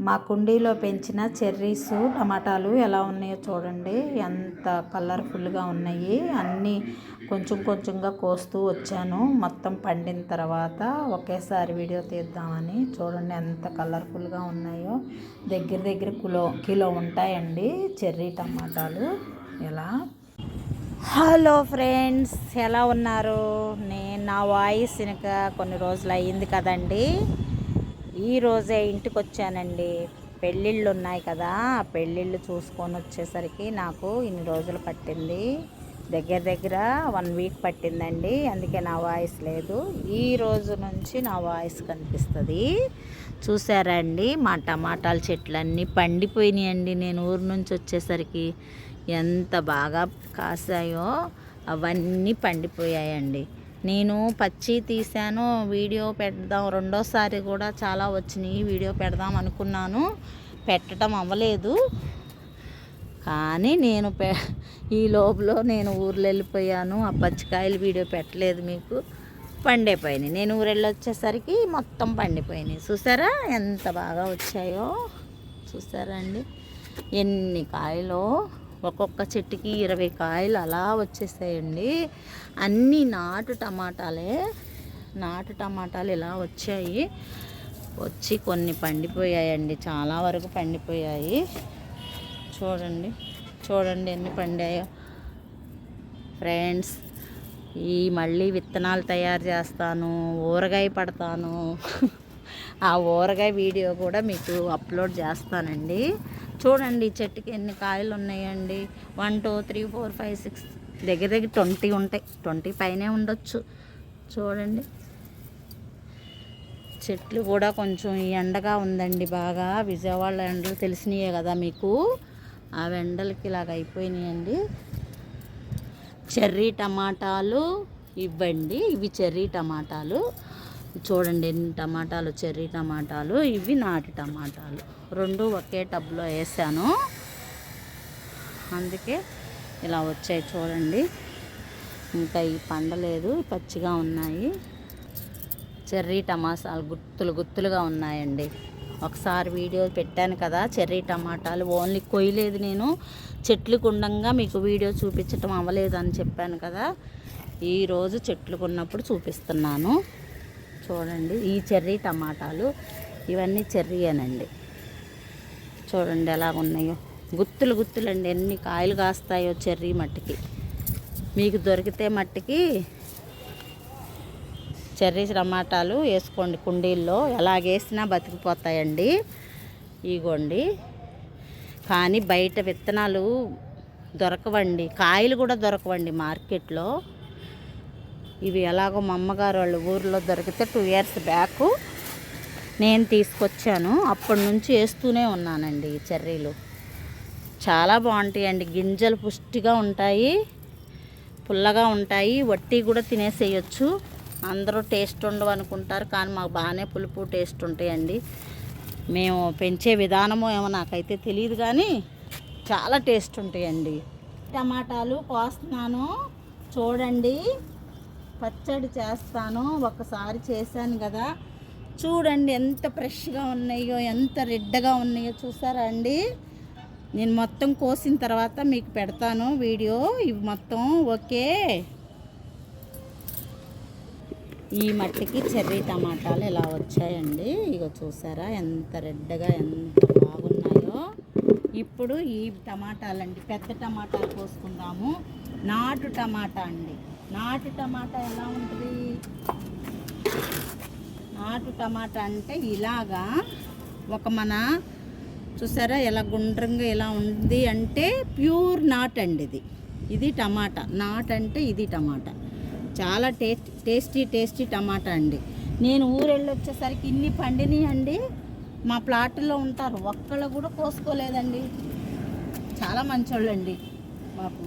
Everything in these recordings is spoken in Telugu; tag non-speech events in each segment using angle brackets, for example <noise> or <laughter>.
మా కుండీలో పెంచిన చెర్రీస్ టమాటాలు ఎలా ఉన్నాయో చూడండి. ఎంత కలర్ఫుల్గా ఉన్నాయి. అన్నీ కొంచెం కొంచెంగా కోస్తూ వచ్చాను. మొత్తం పండిన తర్వాత ఒకేసారి వీడియో తీద్దామని చూడండి ఎంత కలర్ఫుల్గా ఉన్నాయో. దగ్గర దగ్గర కిలో కిలో ఉంటాయండి చెర్రీ టమాటాలు. ఎలా? హలో ఫ్రెండ్స్ ఎలా ఉన్నారు? నేను నా వాయిస్ ఇంకా కొన్ని రోజులు అయ్యింది కదండీ. ఈరోజే ఇంటికి వచ్చానండి పెళ్ళిళ్ళు ఉన్నాయి కదా ఆ పెళ్ళిళ్ళు చూసుకొని వచ్చేసరికి నాకు ఇన్ని రోజులు పట్టింది. దగ్గర దగ్గర వన్ వీక్ పట్టిందండి అందుకే నా వాయిస్ లేదు. ఈ రోజు నుంచి నా వాయిస్ కనిపిస్తుంది. చూసారా అండి మా టమాటాల చెట్లన్నీ పండిపోయినాయండి. నేను ఊరు నుంచి వచ్చేసరికి ఎంత బాగా కాసాయో అవన్నీ పండిపోయాయండి. నేను పచ్చి తీసాను వీడియో పెడదాం రెండోసారి కూడా చాలా వచ్చినాయి వీడియో పెడదాం అనుకున్నాను. పెట్టడం అవ్వలేదు. కానీ నేను పె ఈ లోపల నేను ఊర్లో వెళ్ళిపోయాను. ఆ పచ్చికాయలు వీడియో పెట్టలేదు మీకు. పండిపోయినాయి. నేను ఊరెళ్ళి వచ్చేసరికి మొత్తం పండిపోయినాయి. చూసారా ఎంత బాగా వచ్చాయో? చూసారా అండి? ఎన్ని కాయలు? ఒక్కొక్క చెట్టుకి ఇరవై కాయలు అలా వచ్చేసాయండి. అన్నీ నాటు టమాటాలే నాటు టమాటాలు ఇలా వచ్చాయి. వచ్చి కొన్ని పండిపోయాయండి చాలా వరకు పండిపోయాయి. చూడండి చూడండి ఎన్ని పండాయో. ఫ్రెండ్స్ ఈ మళ్ళీ విత్తనాలు తయారు చేస్తాను ఊరగాయ పడతాను. <laughs> ఆ ఊరగాయ వీడియో కూడా మీకు అప్లోడ్ చేస్తానండి. చూడండి చెట్టుకి ఎన్ని కాయలు ఉన్నాయండి. One two three four five six దగ్గర దగ్గర ట్వంటీ ఉంటాయి. ట్వంటీ పైనే ఉండొచ్చు. చూడండి. చెట్లు కూడా కొంచెం ఎండగా ఉందండి బాగా. విజయవాడ ఎండలు తెలిసినాయే కదా మీకు. ఆ ఎండలకి ఇలాగ అయిపోయినాయండి. చెర్రీ టమాటాలు ఇవ్వండి. ఇవి చెర్రీ టమాటాలు. చూడండి ఎన్ని టమాటాలు చెర్రీ టమాటాలు ఇవి నాటి టమాటాలు. రెండు ఒకే టబ్లో వేసాను. అందుకే ఇలా వచ్చాయి చూడండి. ఇంకా ఈ పండలేదు పచ్చిగా ఉన్నాయి. చెర్రీ టమాసాలు గుత్తులు గుత్తులుగా ఉన్నాయండి. ఒకసారి వీడియో పెట్టాను కదా చెర్రీ టమాటాలు ఓన్లీ కొయ్యలేదు నేను. చెట్లకు ఉండంగా మీకు వీడియో చూపించటం అవ్వలేదు అని చెప్పాను కదా. ఈరోజు చెట్లకు ఉన్నప్పుడు చూపిస్తున్నాను. చూడండి ఈ చెర్రీ టమాటాలు ఇవన్నీ చెర్రీయేనండి. చూడండి ఎలా ఉన్నాయో. గుత్తులు గుత్తులండి ఎన్ని కాయలు కాస్తాయో చెర్రీ మట్టికి. మీకు దొరికితే మట్టికి చెర్రీ టమాటాలు వేసుకోండి కుండీల్లో. ఎలాగేసినా బతికిపోతాయండి. ఇగోండి. కానీ బయట విత్తనాలు దొరకవండి. కాయలు కూడా దొరకవండి మార్కెట్లో. ఇవి ఎలాగో మా అమ్మగారు వాళ్ళు ఊర్లో దొరికితే టూ ఇయర్స్ బ్యాక్ నేను తీసుకొచ్చాను. అప్పటి నుంచి వేస్తూనే ఉన్నానండి ఈ చెర్రీలు. చాలా బాగుంటాయండి. గింజలు పుష్టిగా ఉంటాయి పుల్లగా ఉంటాయి. వట్టి కూడా తినేసేయచ్చు. అందరూ టేస్ట్ ఉండవు అనుకుంటారు కానీ మాకు బాగానే పులుపు టేస్ట్ ఉంటాయండి. మేము పెంచే విధానము ఏమో నాకైతే తెలియదు కానీ చాలా టేస్ట్ ఉంటాయండి. టమాటాలు కోస్తున్నాను. చూడండి. పచ్చడి చేస్తాను ఒకసారి చేశాను కదా. చూడండి ఎంత ఫ్రెష్గా ఉన్నాయో ఎంత రెడ్డగా ఉన్నాయో చూసారా అండి? నేను మొత్తం కోసిన తర్వాత మీకు పెడతాను వీడియో. ఇవి మొత్తం ఓకే ఈ మట్టికి చెర్రీ టమాటాలు ఇలా వచ్చాయండి. ఇక చూసారా ఎంత రెడ్గా ఎంత బాగున్నాయో. ఇప్పుడు ఈ టమాటాలండి పెద్ద టమాటాలు కోసుకుందాము. నాటు టమాటా అండి. నాటు టమాటా ఎలా ఉంటుంది? నాటు టమాటా అంటే ఇలాగా ఒక మన చూసారా ఎలా గుండ్రంగా ఎలా ఉంది అంటే ప్యూర్ నాట్ అండి ఇది. ఇది టమాటా. నాట్ అంటే ఇది టమాటా. చాలా టేస్ట్ టేస్టీ టేస్టీ టమాటా అండి. నేను ఊరెళ్ళి వచ్చేసరికి ఇన్ని పండినాయి అండి మా ప్లాట్లో ఉంటారు. ఒక్కళ్ళు కూడా కోసుకోలేదండి. చాలా మంచోళ్ళండి. మాకు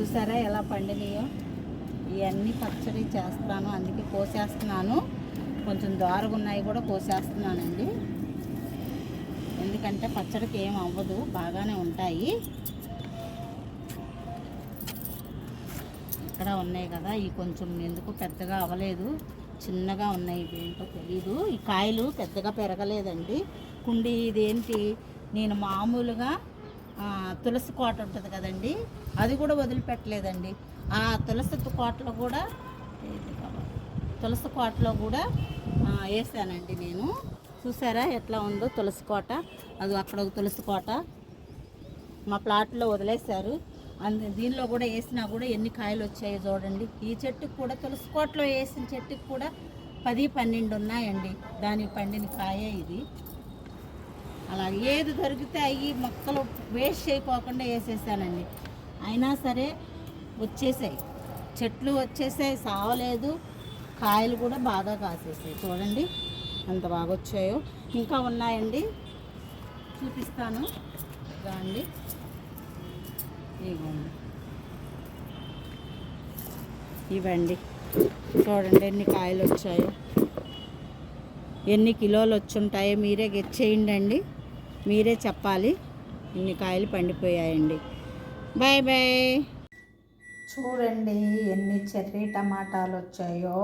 చూసారా ఎలా పండినాయో? ఇవన్నీ పచ్చడి చేస్తాను. అందుకే కోసేస్తున్నాను. కొంచెం దారుగా ఉన్నాయి కూడా కోసేస్తున్నానండి. ఎందుకంటే పచ్చడికి ఏం అవ్వదు. బాగానే ఉంటాయి. ఇక్కడ ఉన్నాయి కదా. ఇవి కొంచెం ఎందుకు పెద్దగా అవ్వలేదు. చిన్నగా ఉన్నాయి ఇవి ఏంటో తెలీదు. ఈ కాయలు పెద్దగా పెరగలేదండి. కుండి ఇదేంటి? నేను మామూలుగా తులసి కోట ఉంటుంది కదండి అది కూడా వదిలిపెట్టలేదండి. ఆ తులసి కోటలో కూడా తులసి కోటలో కూడా వేసానండి నేను. చూసారా ఎట్లా ఉందో తులసి కోట? అది అక్కడ ఒక తులసి కోట. మా ప్లాట్లో వదిలేశారు. అందు దీనిలో కూడా వేసినా కూడా ఎన్ని కాయలు వచ్చాయో చూడండి. ఈ చెట్టుకు కూడా తులసి కోటలో వేసిన చెట్టుకు కూడా పది పన్నెండు ఉన్నాయండి. దానికి పండిన కాయే ఇది. అలా ఏది దొరికితే అవి మొక్కలు వేస్ట్ చేయకోకుండా వేసేసానండి. అయినా సరే వచ్చేసాయి. చెట్లు వచ్చేసాయి సావలేదు. కాయలు కూడా బాగా కాసేసాయి. చూడండి అంత బాగా వచ్చాయో. ఇంకా ఉన్నాయండి. చూపిస్తాను. ఇదండి ఇవ్వండి ఇవ్వండి. చూడండి ఎన్ని కాయలు వచ్చాయో. ఎన్ని కిలోలు వచ్చుంటాయో మీరే గెచ్చేయండి అండి. మీరే చెప్పాలి. ఇన్ని కాయలు పండిపోయాయండి. బాయ్ బాయ్ చూడండి ఎన్ని చెర్రీ టమాటాలు వచ్చాయో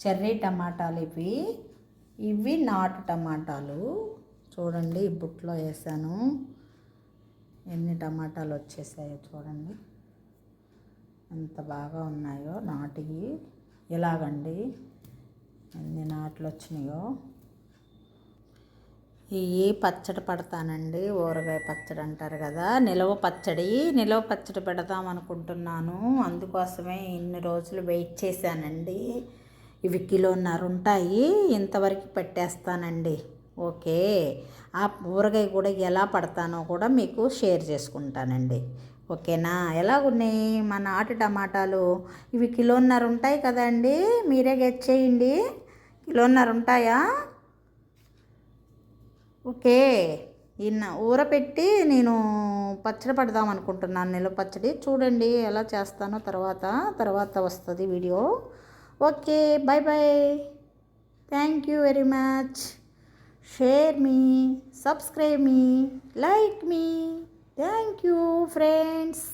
చెర్రీ టమాటాలు ఇవి. ఇవి నాటు టమాటాలు. చూడండి ఈ బుట్లో వేసాను. ఎన్ని టమాటాలు వచ్చేసాయో చూడండి. ఎంత బాగా ఉన్నాయో నాటివి. ఎలాగండి? ఎన్ని నాట్లు వచ్చినాయో ఇవి పచ్చడి పడతానండి? ఊరగాయ పచ్చడి అంటారు కదా. నిలవ పచ్చడి. నిలవ పచ్చడి పెడదాం అనుకుంటున్నాను. అందుకోసమే ఇన్ని రోజులు వెయిట్ చేశానండి. ఇవి కిలోన్నర ఉంటాయి. ఇంతవరకు పెట్టేస్తానండి. ఓకే. ఆ ఊరగాయ కూడా ఎలా పడతానో కూడా మీకు షేర్ చేసుకుంటానండి. ఓకేనా? ఎలాగున్నాయి? మా నాటు టమాటాలు ఇవి కిలోన్నర ఉంటాయి కదండి. మీరే గెట్ చేయండి. కిలోన్నర ఉంటాయా? ఓకే. ఇన్న ఊరపెట్టి నేను పచ్చడి పడదాం అనుకుంటున్నాను. నిల్వ పచ్చడి చూడండి ఎలా చేస్తానో తర్వాత తర్వాత వస్తుంది video. Okay bye bye thank you very much share me subscribe me like me thank you friends